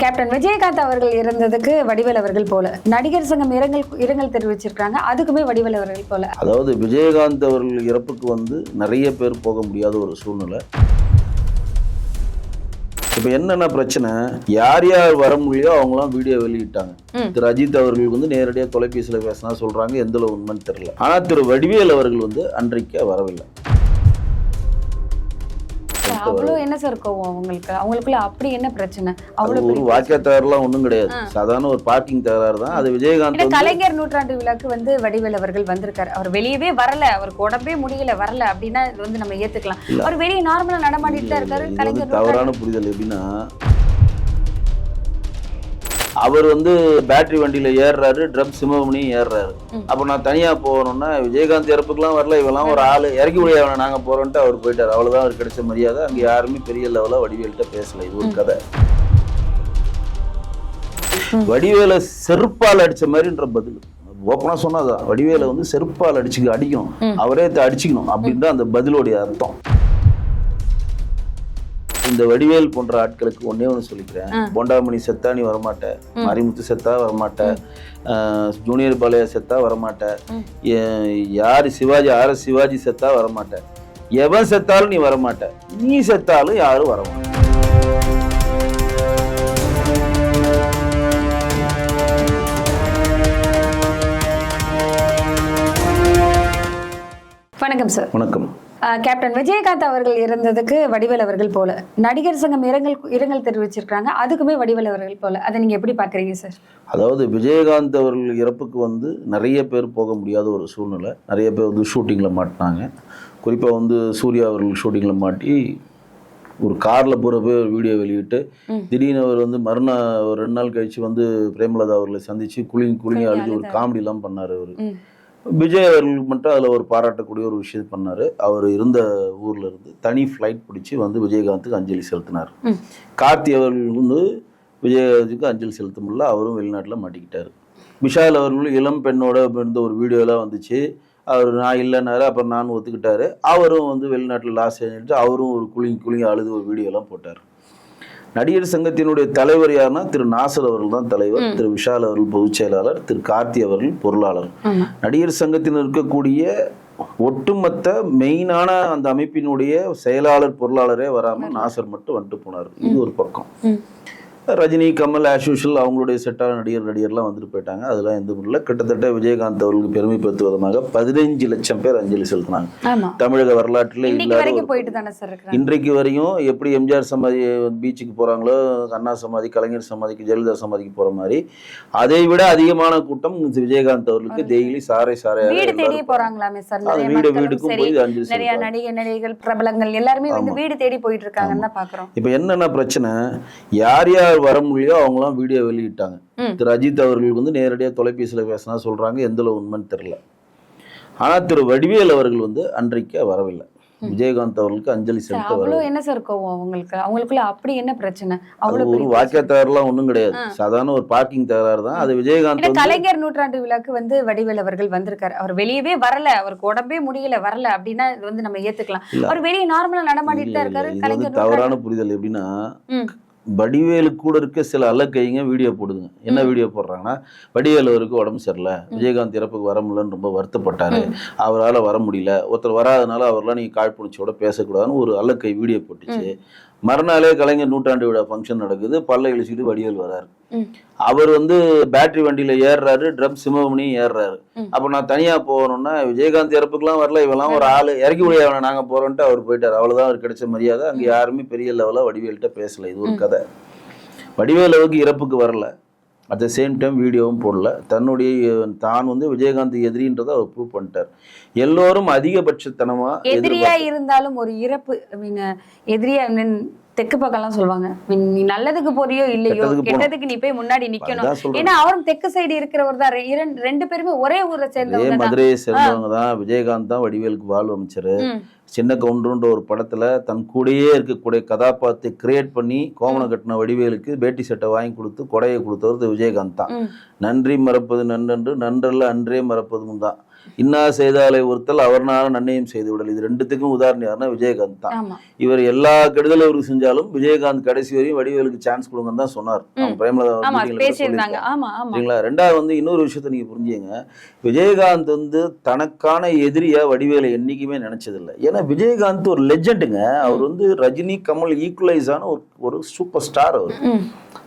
Captain Vijayakanth அவர்கள் இறந்ததுக்கு வடிவேல் அவர்கள் போல. நடிகர் சங்கம் இரங்கல் இரங்கல் தெரிவிச்சிருக்காங்க. அதுக்குமே வடிவேல் அவர்கள் போல. அதாவது விஜயகாந்த் அவர்கள் இறப்புக்கு வந்து நிறைய பேர் போக முடியாத ஒரு சூழ்நிலை. இப்போ என்னென்ன பிரச்சனை? யார் யார் வர முடியோ அவங்களாம் வீடியோ வெளியிட்டாங்க. திரு அஜித் அவர்கள் வந்து நேரடியாக தொலைபேசியில் பேசினா சொல்றாங்க எந்த உண்மைன்னு தெரியல. ஆனால் திரு வடிவேல் அவர்கள் வந்து அன்றைக்கே வரவில்லை. அவ்வளோ என்ன சார் கோவம் அவங்களுக்கு அவங்களுக்குள்ள அப்படி என்ன பிரச்சனை? அது அவ்வளோ ஒரு வாக்கிய தகராறுலாம் ஒன்றும் கிடையாது. சாதாரண ஒரு பார்க்கிங் தகராறு தான். அது விஜயகாந்த் கலைஞர் நூற்றாண்டு விழாக்கு வந்து வடிவேல் அவர்கள் வந்திருக்காரு. அவர் வெளியவே வரல. அவருக்கு உடம்பே முடியல வரல அப்படின்னா இது வந்து நம்ம ஏத்துக்கலாம். அவர் வெளியே நார்மலா நடமாடிட்டு தான் இருக்காரு. கலைஞர் தவறான புரிதல் எப்படின்னா அவர் வந்து பேட்டரி வண்டியில ஏறுறாரு ட்ரம் சிவமணியும் ஏறுறாரு. அப்போ நான் தனியா போகணும்னா விஜயகாந்த் இறப்புக்கெல்லாம் வரல இவெல்லாம் ஒரு ஆளு. இறக்கி முடியாத நாங்க போறோம்ட்டு அவர் போயிட்டார். அவ்வளவுதான் அவர் கிடைச்ச மரியாதை. அங்க யாருமே பெரிய லெவலா வடிவேல்கிட்ட பேசல. இது ஒரு கதை. வடிவேல செருப்பால் அடிச்ச மாதிரின்ற பதில். ஓப்பனா சொன்னாதான் வடிவேல வந்து செருப்பால் அடிச்சு அடிக்கணும் ம். அவரே அடிச்சுக்கணும் அப்படின்ற அந்த பதிலோடைய அர்த்தம். இந்த வடிவேல் போன்ற ஆட்களுக்கு ஒண்ணே ஒன்று சொல்லிக்கிறேன். பொண்டாமணி செத்தா நீ வரமாட்ட. மாரிமுத்து செத்தா வரமாட்ட. ஜூனியர் பாலையா செத்தா வரமாட்ட. யாரு சிவாஜி ஆர் எஸ் சிவாஜி செத்தா வரமாட்ட. எவன் செத்தாலும் நீ வரமாட்ட. நீ செத்தாலும் யாரும் வரமாட்ட. வணக்கம் சார். வணக்கம். கேப்டன் விஜயகாந்த் அவர்கள் இறந்ததுக்கு வடிவேல் அவர்கள் போல. நடிகர் சங்கம் இரங்கல் இரங்கல் தெரிவிச்சிருக்காங்க அதுக்குமே வடிவேல் அவர்கள் போல. அதை நீங்க எப்படி பாக்குறீங்க சார்? அதாவது விஜயகாந்த் அவர்கள் இறப்புக்கு வந்து நிறைய பேர் போக முடியாத ஒரு சூழ்நிலை. நிறைய பேர் வந்து ஷூட்டிங்கில் மாட்டினாங்க. குறிப்பாக வந்து சூர்யா அவர்கள் ஷூட்டிங்கில் மாட்டி ஒரு காரில் போகிற போய் ஒரு வீடியோ வெளியிட்டு. திடீர்னு அவர் வந்து மறுநாள் ஒரு ரெண்டு நாள் கழிச்சு வந்து பிரேமலதா அவர்களை சந்திச்சு குளிங் குளிங்க அழுது ஒரு. காமெடிலாம் பண்ணார் அவர். விஜய் அவர்களுக்கு மட்டும் அதில் ஒரு பாராட்டக்கூடிய ஒரு விஷயம் பண்ணார். அவர் இருந்த ஊரில் இருந்து தனி ஃப்ளைட் பிடிச்சி வந்து விஜயகாந்துக்கு அஞ்சலி செலுத்தினார். கார்த்தி அவர்கள் வந்து விஜயகாந்துக்கு அஞ்சலி செலுத்த முடியல அவரும் வெளிநாட்டில் மாட்டிக்கிட்டார். விஷால் அவர்கள் இளம் பெண்ணோட இருந்த ஒரு வீடியோலாம் வந்துச்சு. அவர் நான் இல்லைன்னாரு அப்புறம் நான் ஒத்துக்கிட்டாரு. அவரும் வந்து வெளிநாட்டில் லாஸ் செஞ்சுட்டு அவரும் ஒரு குளிங்க குளிங்க அழுது ஒரு வீடியோலாம் போட்டார். நடிகர் சங்கத்தினுடைய தலைவர் யாருன்னா திரு நாசர் அவர்கள் தான் தலைவர் திரு விஷால் அவர்கள் பொதுச் செயலாளர் திரு கார்த்தி அவர்கள் பொருளாளர். நடிகர் சங்கத்தில் இருக்கக்கூடிய ஒட்டுமொத்த மெயினான அந்த அமைப்பினுடைய செயலாளர் பொருளாளரே வராம நாசர் மட்டும் வந்துட்டு போனார். இது ஒரு பக்கம். ரஜினி கமல் ஆஸ் யூஷுவல் அவங்களுடைய செட்டான நடிகர் நடிகர்லாம் வந்துட்டு போயிட்டாங்க. அதெல்லாம் எந்த இல்லை கிட்டத்தட்ட விஜயகாந்த் அவர்களுக்கு பெருமைப்படுத்தும் விதமாக பதினைஞ்சு லட்சம் பேர் அஞ்சலி செலுத்தினாங்க. தமிழக வரலாற்றில் இல்லாத சார் இன்றைக்கு வரையும் எப்படி எம்ஜிஆர் சமாதி பீச்சுக்கு போகிறாங்களோ அண்ணா சமாதி கலைஞர் சமாதிக்கு ஜெயலலிதா சமாதிக்கு போகிற மாதிரி அதை விட அதிகமான கூட்டம் விஜயகாந்த் அவர்களுக்கு டெய்லி சாறை சாறையாக வீடு தேடி போறாங்களாமே சார். வீடு வீடுக்கும் சரி போய் அஞ்சலி நிறைய செலுத்துறாங்க நடிகை நடிகைகள் பிரபலங்கள் எல்லாருமே வந்து. வீடு தேடி போயிட்டு இருக்காங்கன்னு தான் பாக்குறோம். இப்போ என்னென்ன பிரச்சனை? யார் யார் வர முடியோ அவங்களாம் வீடியோ வெளியிட்டாங்க. திரு அஜித் அவர்கள் வந்து நேரடியாக தொலைபேசியில் பேசினா சொல்றாங்க எந்த அளவு உண்மைன்னு தெரியல. ஆனால் திரு வடிவேல் அவர்கள் வந்து அன்றைக்கே வரவில்லை. விஜயகாந்த் அவர்களுக்கு அஞ்சலி செலுத்த அவ்வளோ என்ன சார் கோவம் அவங்களுக்கு? அவங்களுக்குள்ள அப்படி என்ன பிரச்சனை? அது அவ்வளவு ஒரு வாக்கிய தகராறுலாம் ஒன்றும் கிடையாது. சாதாரண ஒரு பார்க்கிங் தகராறு தான். அது விஜயகாந்த் கலைஞர் நூற்றாண்டு விழாக்கு வந்து வடிவேல் அவர்கள் வந்திருக்காரு. அவர் வெளியவே வரல. அவருக்கு உடம்பே முடியல வரல அப்படின்னா இது வந்து நம்ம ஏத்துக்கலாம். அவர் வெளியே நார்மலா நடமாடிட்டு தான் இருக்காரு. கலைஞர் தவறான புரிதல் எப்படின்னா ம். வடிவேலுக்கு கூட இருக்க சில அலக்கைங்க வீடியோ போடுதுங்க. என்ன. வீடியோ போடுறாங்கன்னா வடிவேல் அவருக்கு உடம்பு சரியில்லை. விஜயகாந்த் இறப்புக்கு வர முடியலன்னு ரொம்ப வருத்தப்பட்டாரு. அவரால் வர முடியல. ஒருத்தர் வராதனால அவரெல்லாம் நீங்கள் காழ்ப்புணர்ச்சியோட பேசக்கூடாதுன்னு ஒரு அலக்கை வீடியோ போட்டுச்சு. மறுநாளே கலைஞர் நூற்றாண்டு விழா ஃபங்க்ஷன் நடக்குது. பல்ல இழிச்சிட்டு வடிவேல் வராரு. அவர் வந்து பேட்டரி வண்டியில ஏறுறாரு ட்ரம் சிவமணியும் ஏறுறாரு. அப்போ நான் தனியா போகணும்னா விஜயகாந்த் இறப்புக்குலாம் வரல இவெல்லாம் ஒரு ஆளு. இறக்கி முடியாத நாங்க போறோம்ட்டு அவர் போயிட்டார். அவ்வளவுதான் அவர் கிடைச்ச மரியாதை. அங்க யாருமே பெரிய லெவலா வடிவேல்கிட்ட பேசல. இது ஒரு கதை. வடிவேலுவுக்கு இறப்புக்கு வரல. அட் த சேம் டைம் வீடியோவும் போடல. தன்னுடைய தான் வந்து விஜயகாந்த் எதிரின்றதை அவர் ப்ரூவ் பண்ணிட்டார். எல்லோரும் அதிகபட்சத்தனமா எதிரியா இருந்தாலும் ஒரு இறப்பு எதிரியா தெற்கு பக்கம்லாம் சொல்லுவாங்க. நீ நல்லதுக்கு போறியோ இல்லையோ கெட்டதுக்கு நீ போய் முன்னாடி நிக்கணும். ஏன்னா அவரும் தெற்கு சைடு இருக்கிறவர் தான். இரண்டு ரெண்டு பேருமே ஒரே ஊரை அதே சேர்ந்தவங்க மதுரையை சேர்ந்தவங்க தான். விஜயகாந்த் தான் வடிவேலுக்கு வாழ்வு அமைச்சர். சின்ன கவுண்டருன்ற ஒரு படத்துல தன் கூடயே இருக்கக்கூடிய கதாபாத்திரத்தை கிரியேட் பண்ணி கோமணம் கட்டின வடிவேலுக்கு பேட்டி சட்டை வாங்கி கொடுத்து கொடையை கொடுத்தவர் விஜயகாந்த் தான். நன்றி மறப்பது நன்றன்று நன்றல்ல அன்றே மறப்பதும் தான். இன்னா செய்தாலை ஒருத்தல் அவர்னால நன்மையும் செய்து விடல் இது ரெண்டுத்துக்கும் உதாரணம் யாருன்னா விஜயகாந்த் தான். இவர் எல்லா கெடுதலும் இவருக்கு செஞ்சாலும் விஜயகாந்த் கடைசி வரையும் வடிவேலுக்கு சான்ஸ் கொடுங்கன்னு தான் சொன்னார். பிரேமலதா ரெண்டாவது வந்து இன்னொரு விஷயத்த நீங்க புரிஞ்சுங்க விஜயகாந்த் வந்து தனக்கான எதிரியா வடிவேலை என்னைக்குமே நினைச்சதில்லை. ஏன்னா விஜயகாந்த் ஒரு லெஜெண்டுங்க அவர் வந்து ரஜினி கமல் ஈக்குவலைஸ் ஆன ஒரு ஒரு சூப்பர் ஸ்டார் அவர்.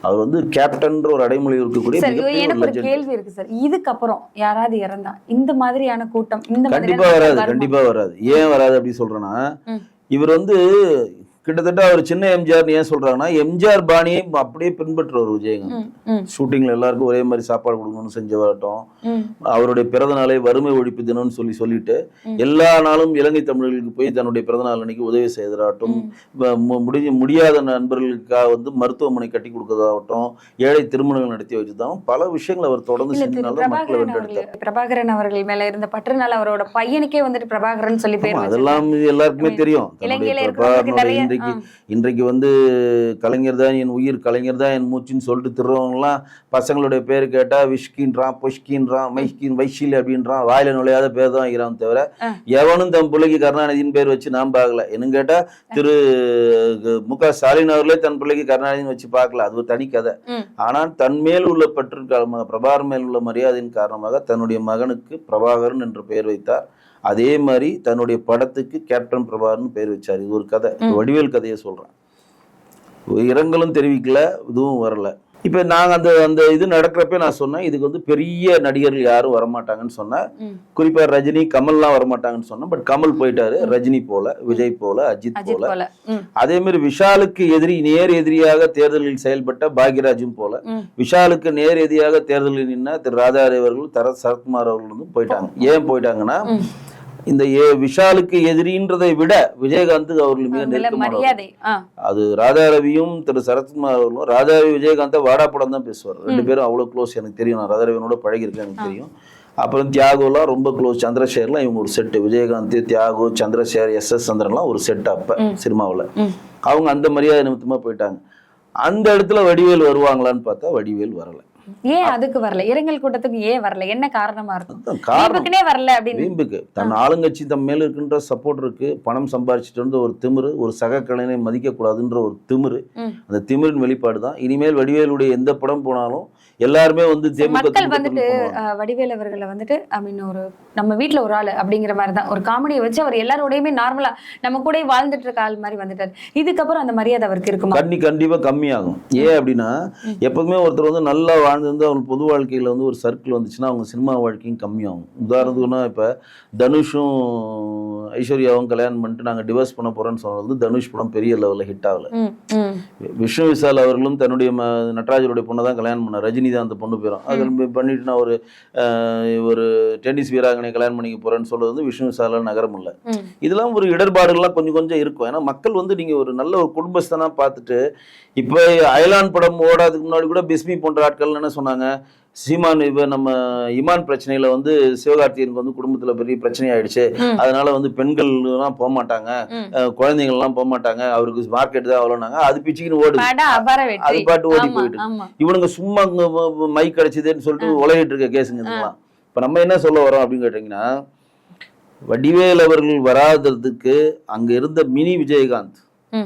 அவர் வந்து கேப்டன்ற ஒரு அடைமொழி இருக்கக்கூடிய எனக்கு ஒரு. கேள்வி இருக்கு சார். இதுக்கப்புறம் யாராவது இறந்தா இந்த மாதிரியான கூட்டம் இந்த கண்டிப்பா மாதிரியான வராது? கண்டிப்பா வராது ஏன் வராது அப்படி சொல்றேன்னா. இவர் வந்து கிட்டத்தட்ட அவர் சின்ன எம்ஜிஆர் ஏன் சொல்றாங்கன்னா எம்ஜிஆர் பாணியை அப்படியே பின்பற்றுவார் விஜயகாந்த் ஷூட்டிங்ல எல்லாருக்கும் ஒரே மாதிரி சாப்பாடு கொடுக்கணும்னு செஞ்ச வரட்டும் ம். அவருடைய பிறந்த நாளை வறுமை ஒழிப்பு தினம்னு சொல்லி சொல்லிட்டு. எல்லா நாளும் இலங்கை தமிழர்களுக்கு போய் தன்னுடைய பிறந்த நாள் அன்னைக்கு உதவி செய்வதாகட்டும் முடிஞ்ச முடியாத நண்பர்களுக்காக வந்து மருத்துவமனை கட்டி கொடுக்கறதாகட்டும் ஏழை திருமணங்கள் நடத்தி வச்சுதான் பல விஷயங்கள் அவர் தொடர்ந்து செஞ்சனால மக்களை வென்றெடுத்தார் பிரபாகரன் அவர்கள் மேல இருந்த பற்றுனால அவரோட பையனுக்கே வந்துட்டு பிரபாகரன் சொல்லி பேர். அதெல்லாம் எல்லாருக்குமே தெரியும் இலங்கையில இன்றைக்கு. இன்றைக்கு வந்து கலைஞர் தான் என் உயிர் கலைஞர் தான் என் மூச்சுன்னு சொல்லிட்டு திருறவங்கலாம் பசங்களுடைய பேர் கேட்டா விஷ்கின்றான் புஷ்கின்றான் மைஷ்கின் வைஷில் அப்படின்றான் வாயில நுழையாத பேர் தான் வைக்கிறான் தவிர. எவனும் தன் பிள்ளைக்கு கருணாநிதியின் பேர் வச்சு நான் பார்க்கல என்னன்னு கேட்டா திரு மு க ஸ்டாலின் அவர்களே தன் பிள்ளைக்கு கருணாநிதினு வச்சு பார்க்கல அது ஒரு தனி கதை. ஆனால் தன் மேல் உள்ள பற்று காரணமாக பிரபாகர் மேல் உள்ள மரியாதையின் காரணமாக தன்னுடைய மகனுக்கு பிரபாகரன் என்று பெயர் வைத்தார் அதே மாதிரி தன்னுடைய படத்துக்கு கேப்டன் பிரபாகர்னு பெயர் வச்சார். இது ஒரு கதை. வடிவேல் கதையை சொல்றேன். இரங்கலும் தெரிவிக்கல இதுவும் வரல. இப்போ நாங்கள் அந்த அந்த இது நடக்கிறப்ப நான் சொன்னேன் இதுக்கு வந்து பெரிய நடிகர்கள் யாரும் வரமாட்டாங்கன்னு சொன்னேன். குறிப்பாக ரஜினி கமல்லாம் வரமாட்டாங்கன்னு சொன்னேன். பட் கமல் போயிட்டாரு ரஜினி போல விஜய் போல அஜித் போல. அதே மாதிரி விஷாலுக்கு எதிரி நேர் எதிரியாக தேர்தலில் செயல்பட்ட பாக்யராஜும் போல. விஷாலுக்கு நேர் எதிரியாக தேர்தலில் நின்ன திரு ராதாரே அவர்கள் தர சரத்குமார் அவர்கள் வந்து போயிட்டாங்க. ஏன் போயிட்டாங்கன்னா. இந்த ஏ- விஷாலுக்கு எதிரின்றதை விட விஜயகாந்த் அவர்கள் மிக ஆ. அது ராதாரவியும் திரு சரத்குமார் அவர்களும் ராதாரவி விஜயகாந்த வாடா படம் தான் பேசுவார். ரெண்டு பேரும் அவ்வளோ க்ளோஸ் எனக்கு தெரியும். நான் ராதாரவியனோட பழகிருக்கேன் எனக்கு தெரியும். அப்புறம் தியாகுலாம் ரொம்ப க்ளோஸ் சந்திரசேகர்லாம் இவங்க ஒரு set Vijayakanth Thiyagu Chandrasekhar S. S. சந்திரன்லாம் ஒரு செட் அப்ப சினிமாவில். அவங்க அந்த மரியாதை நிமித்தமா போயிட்டாங்க. அந்த இடத்துல வடிவேல் வருவாங்களான்னு பார்த்தா வடிவேல் வரல. ஏன் அதுக்கு வரல? இரங்கல் கூட்டத்துக்கு ஏன் வரல? என்ன காரணமா இருக்கும்? அதான் காரணம். தீபக்குனே வரல அப்படின்னு. வீம்புக்கு. தன் ஆளுங்கட்சி தம் மேல இருக்கின்ற சப்போர்ட் இருக்கு. பணம் சம்பாரிச்சிட்டு இருந்த ஒரு திமிரு ஒரு சக கலைஞனை மதிக்க கூடாதுன்ற ஒரு திமிரு. அந்த திமிரின் வெளிப்பாடு தான் இனிமேல் வடிவேலுடைய எந்த படம் போனாலும் எல்லாருமே வந்து மக்கள் வந்துட்டு வடிவேல் அவர்களை வந்துட்டு ஐ மீன் ஒரு நம்ம வீட்ல ஒரு ஆள் அப்படிங்கிற மாதிரி தான் ஒரு காமெடியை வச்சு அவர் எல்லாரோடையுமே நார்மலா நம்ம கூட வாழ்ந்துட்டு இருக்க ஆள் மாதிரி வந்துட்டாரு. இதுக்கப்புறம் அந்த மரியாதை அவருக்கு இருக்குமா? கண்ணி கண்டிப்பா கம்மியாகும். ஏன் அப்படின்னா எப்போதுமே ஒருத்தர் வந்து நல்லா வாழ்ந்திருந்து அவங்க பொது வாழ்க்கையில வந்து ஒரு சர்க்கிள் வந்துச்சுன்னா அவங்க சினிமா வாழ்க்கையும் கம்மியாகும். உதாரணத்துக்குன்னா இப்ப தனுஷும் ஐஸ்வர்யாவும் கல்யாணம் பண்ணிட்டு நாங்க டிவோர்ஸ் பண்ண போறோம்னு சொன்னது தனுஷ் படம் பெரிய லெவலில் ஹிட் ஆகல. விஷ்ணு விஷால் அவர்களும் தன்னுடைய நடராஜருடைய பொண்ணை தான் கல்யாணம் பண்ணார். ரஜினி தான் அந்த பொண்ணு பேரும். அது பண்ணிட்டு நான் ஒரு ஒரு டென்னிஸ் வீராங்கனை கல்யாணம் பண்ணிக்க போறேன்னு சொல்றது வந்து விஷ்ணு விஷாலால் நகரம் இல்லை. இதெல்லாம் ஒரு இடர்பாடுகள்லாம் கொஞ்சம் கொஞ்சம் இருக்கும். ஏன்னா மக்கள் வந்து நீங்க ஒரு நல்ல ஒரு குடும்பஸ்தனா பார்த்துட்டு இப்போ அயலான் படம் ஓடாதுக்கு முன்னாடி கூட பிஸ்மி போன்ற ஆட்கள் என்ன சொன்னாங்க? சீமான் இப்போ நம்ம இமான் பிரச்சனையில வந்து சிவகார்த்திகனுக்கு வந்து குடும்பத்துல பெரிய பிரச்சனை ஆயிடுச்சு. அதனால வந்து பெண்கள் எல்லாம் போக மாட்டாங்க. ம். அஹ், குழந்தைகள் எல்லாம் போக மாட்டாங்க. அவருக்கு மார்க்கெட் தான் அவ்வளோனாங்க அது பிச்சுக்கின்னு ஓடுது. அது பாட்டு ஓடி போயிட்டு இவனுங்க சும்மா ம- மைக் கிடைச்சதுன்னு சொல்லிட்டு உலகிட்டு இருக்க கேஸுங்க இதெல்லாம் இப்ப நம்ம என்ன சொல்ல வரோம் அப்படின்னு கேட்டீங்கன்னா வடிவேல் அவர்கள் வராததுக்கு அங்க இருந்த மினி விஜயகாந்த்.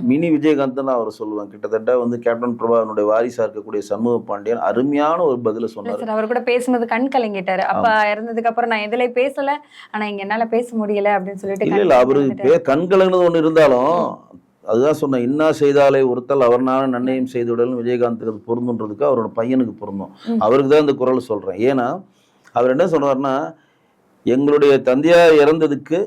மினி விஜயகாந்த் தான் அவர் சொல்லுவேன் கிட்டத்தட்ட வந்து கேப்டன் பிரபாகரனுடைய வாரிசா இருக்கக்கூடிய சண்முக பாண்டியன் அருமையான ஒரு பதில சொன்னார். அவர் கூட பேசும்போது கண் கலங்கிட்டாரு. அப்பா இறந்ததுக்கு அப்புறம் நான் எதுல பேசல. ஆனா இங்க என்னால பேச முடியல அப்படின்னு சொல்லிட்டு இல்ல இல்ல அவரு கண் கலங்கினது ஒண்ணு இருந்தாலும் அதுதான் சொன்னேன் இன்னா செய்தாலே ஒருத்தல் அவர்னால நன்மையும் செய்து விடலும் விஜயகாந்துக்கு அது பொருந்துன்றதுக்கு அவரோட பையனுக்கு பொருந்தும். அவருக்கு தான் இந்த குரல் சொல்றேன். ஏன்னா அவர் என்ன சொல்றாருன்னா எங்களுடைய தந்தையார் இறந்ததுக்கு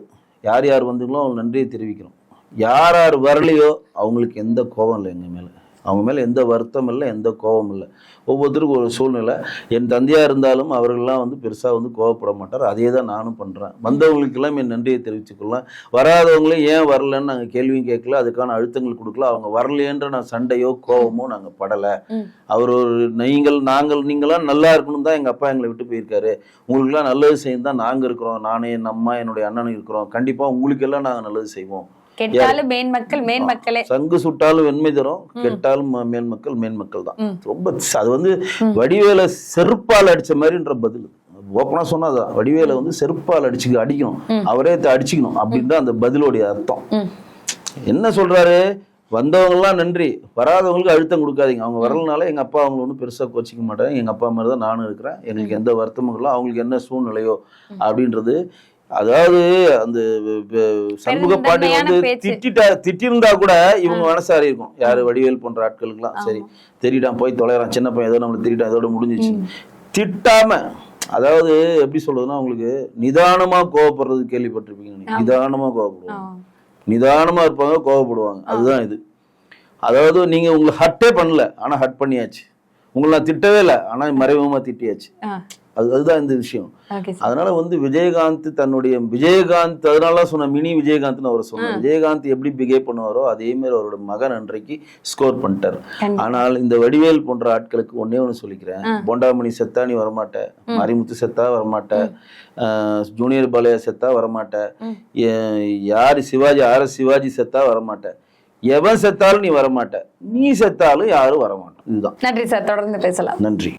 யார் யார் வந்தீங்களோ அவங்க நன்றியை தெரிவிக்கிறோம் யார் யார் வரலையோ அவங்களுக்கு எந்த கோபம் இல்லை எங்க மேல. அவங்க மேல எந்த வருத்தம் இல்லை எந்த கோபம் இல்லை. ஒவ்வொருத்தருக்கும் ஒரு சூழ்நிலை. என் தந்தையா இருந்தாலும் அவர்கள்லாம் வந்து பெருசா வந்து கோவப்பட மாட்டார். அதே தான் நானும் பண்றேன். வந்தவங்களுக்கெல்லாம் என் நன்றியை தெரிவிச்சுக்கலாம் வராதவங்களும் ஏன் வரலன்னு நாங்க கேள்வியும் கேட்கல. அதுக்கான அழுத்தங்கள் கொடுக்கல. அவங்க வரலையேன்ற நான் சண்டையோ கோவமோ நாங்க படல. அவர் ஒரு நீங்கள் நாங்கள் நீங்களாம் நல்லா இருக்கணும் தான் எங்க அப்பா எங்களை விட்டு போயிருக்காரு. உங்களுக்குலாம் நல்லது செய்யும் தான் நாங்க இருக்கிறோம். நானே என் அம்மா என்னுடைய அண்ணனும் இருக்கிறோம். கண்டிப்பா உங்களுக்கெல்லாம் நாங்க நல்லது செய்வோம். கெட்டாலும் மேன் மக்கள் மேன் மக்களே. சங்கு சுட்டாலும் வெண்மை தரும் கெட்டாலும் ம- மேன்மக்கள் மேன்மக்கள் தான். ம். ரொம்ப அது வந்து வடிவேல செருப்பால் அடிச்ச மாதிரின்ற பதில். ஓப்பனாக சொன்னாதான் வடிவேலை வந்து செருப்பால் அடிச்சு அடிக்கணும். அவரே அடிச்சுக்கணும் அப்படின்னு தான் அந்த பதிலோடைய அர்த்தம். என்ன சொல்றாரு? வந்தவங்கலாம் நன்றி. வராதவங்களுக்கு அழுத்தம் கொடுக்காதீங்க. அவங்க வரலனால எங்க அப்பா அவங்கள ஒன்றும் பெருசா கோச்சிக்க மாட்டாங்க எங்க அப்பா மாதிரி தான் நானும் இருக்கிறேன். எங்களுக்கு எந்த வருத்தமும் இல்லை. அவங்களுக்கு என்ன சூழ்நிலையோ அப்படின்றது அதாவது அந்த சண்முக பாட்டி வந்து. திட்டிட்டா திட்டிருந்தா கூட இவங்க மனசாரி இருக்கும். யாரு வடிவேல் போன்ற ஆட்களுக்குலாம் சரி தெரியிட்டான் போய் தொலைறான். சின்ன பையன் ஏதோ நம்மளை திட்டான் இதோட முடிஞ்சிச்சு. திட்டாம அதாவது எப்படி சொல்றதுன்னா உங்களுக்கு நிதானமா கோவப்படுறது கேள்விப்பட்டிருப்பீங்க. நிதானமா கோவப்படுவாங்க. நிதானமா இருப்பாங்க கோவப்படுவாங்க. அதுதான் இது. அதாவது நீங்க உங்களை ஹர்ட்டே பண்ணல. ஆனா ஹர்ட் பண்ணியாச்சு. உங்களை நான் திட்டவே இல்லை. ஆனா மறைமுகமா திட்டியாச்சு. அது அதுதான் இந்த விஷயம். அதனால வந்து விஜயகாந்த் தன்னுடைய விஜயகாந்த் அதனால சொன்ன மினி விஜயகாந்த்னு அவர் சொன்னார். விஜயகாந்த் எப்படி பிஹேவ் பண்ணுவாரோ அதே மாதிரி அவரோட மகன் அன்றைக்கு ஸ்கோர் பண்ணிட்டார். ஆனால் இந்த வடிவேல் போன்ற ஆட்களுக்கு ஒன்னே ஒன்று சொல்லிக்கிறேன். பொண்டாமணி செத்தா நீ வரமாட்ட மரிமுத்து செத்தா வரமாட்ட ஜூனியர் பாலையா செத்தா வரமாட்ட யாரு சிவாஜி ஆர் சிவாஜி செத்தா வரமாட்ட எவன் செத்தாலும் நீ வரமாட்ட நீ செத்தாலும் யாரும் வரமாட்டோம். இதுதான். நன்றி சார் தொடர்ந்து பேசலாம். நன்றி.